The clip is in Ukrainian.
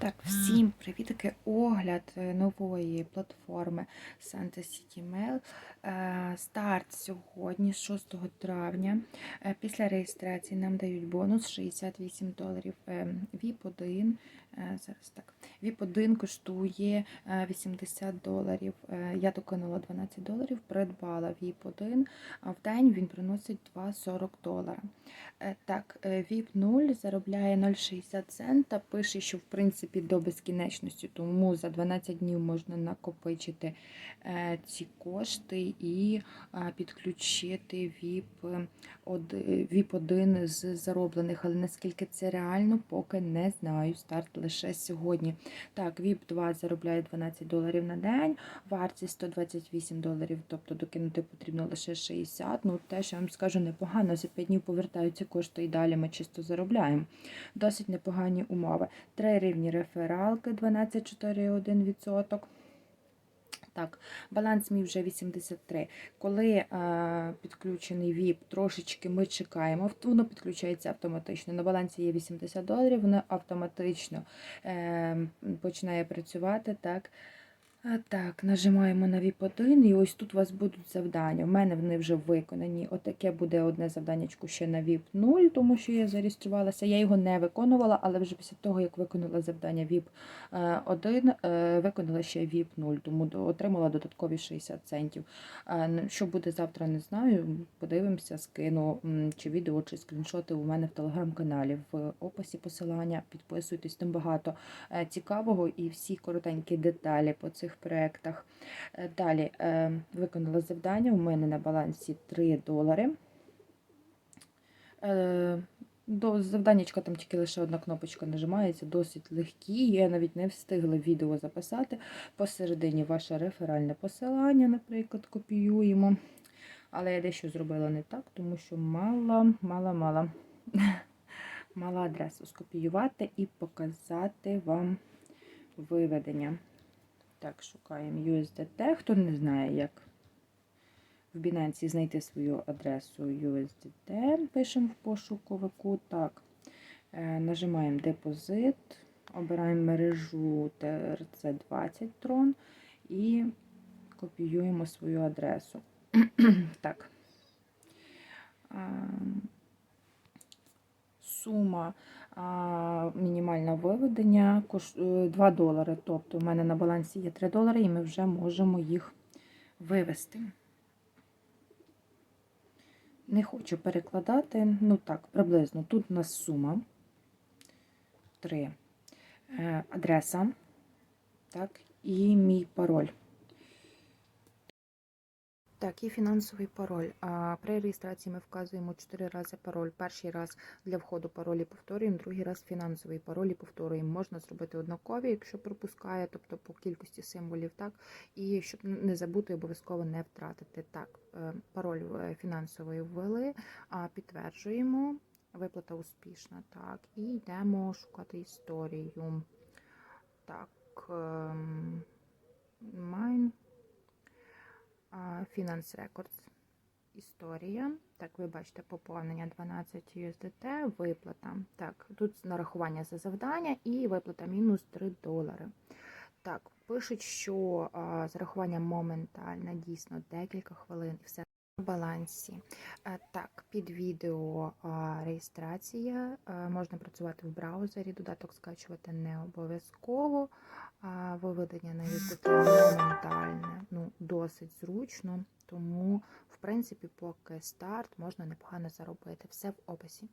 Так, всім привіт! Такий огляд е, нової платформи Santa City Mail. Е, Старт сьогодні, 6 травня. Е, Після реєстрації нам дають бонус 68 доларів. Е, VIP1, е, зараз так, VIP1 коштує е, 80 доларів. Е, Я докинула 12 доларів, придбала VIP1, а в день він приносить 2,40 долара. Е, Так, е, VIP 0 заробляє 0,60 цента. Пише, що в принципі до безкінечності, тому за 12 днів можна накопичити е, ці кошти і е, підключити VIP, е, од- е, VIP 1 з зароблених. Але наскільки це реально, поки не знаю. Старт лише сьогодні. Так, VIP 2 заробляє 12 доларів на день, вартість 128 доларів, тобто докинути потрібно лише 60. Ну, те, що я вам скажу, непогано. За 5 днів повертаються кошти і далі ми чисто заробляємо. Досить непогані умови. Три рівні рефералки 12,4,1%. Так, баланс мій вже 83. Коли е, підключений VIP, трошечки ми чекаємо, воно підключається автоматично. На балансі є 80 доларів, воно автоматично е, починає працювати. Так, так, нажимаємо на VIP 1 і ось тут у вас будуть завдання. У мене вони вже виконані. Отаке буде одне завданнячко ще на VIP 0, тому що я зареєструвалася. Я його не виконувала, але вже після того, як виконала завдання VIP 1, е, виконала ще VIP 0, тому отримала додаткові 60 центів. Що буде завтра, не знаю. Подивимося, скину чи відео, чи скріншоти у мене в телеграм-каналі. В описі посилання. Підписуйтесь, там багато е, цікавого і всі коротенькі деталі по цих проєктах. Е, Далі е, виконала завдання. У мене на балансі 3 долари. Е, До завданнячка там тільки лише одна кнопочка нажимається, досить легкі. Я навіть не встигла відео записати. Посередині ваше реферальне посилання, наприклад, копіюємо. Але я дещо зробила не так, тому що мала, мала, мала, мала адресу скопіювати і показати вам виведення. Так, шукаємо USDT. Хто не знає, як в Binance знайти свою адресу USDT, пишемо в пошуковику. Так, е, нажимаємо депозит, обираємо мережу TRC20 Tron і копіюємо свою адресу. так. Ем, Сума мінімальне виведення е, 2 долари. Тобто у мене на балансі є 3 долари, і ми вже можемо їх вивести. Не хочу перекладати, ну так, приблизно. Тут у нас сума 3. Е, адреса, так, і мій пароль. Так, і фінансовий пароль. А при реєстрації ми вказуємо 4 рази пароль. Перший раз для входу паролі повторюємо, другий раз фінансовий пароль і повторюємо. Можна зробити однакові, якщо пропускає, тобто по кількості символів, так. І щоб не забути, обов'язково не втратити. Так, е, пароль е, фінансовий ввели, а підтверджуємо. Виплата успішна. Так, і йдемо шукати історію. Так, Finance Records. Історія. Так, ви бачите, поповнення 12 USDT, виплата. Так, тут нарахування за завдання і виплата мінус 3 долари. Так, пишуть, що а, зарахування моментальне, дійсно декілька хвилин і все на балансі. Е, Так, під відео а, реєстрація. Е, Можна працювати в браузері, додаток скачувати не обов'язково. А Виведення на USDT моментальне, досить зручно, тому, в принципі, поки старт можна непогано заробити. Все в описі.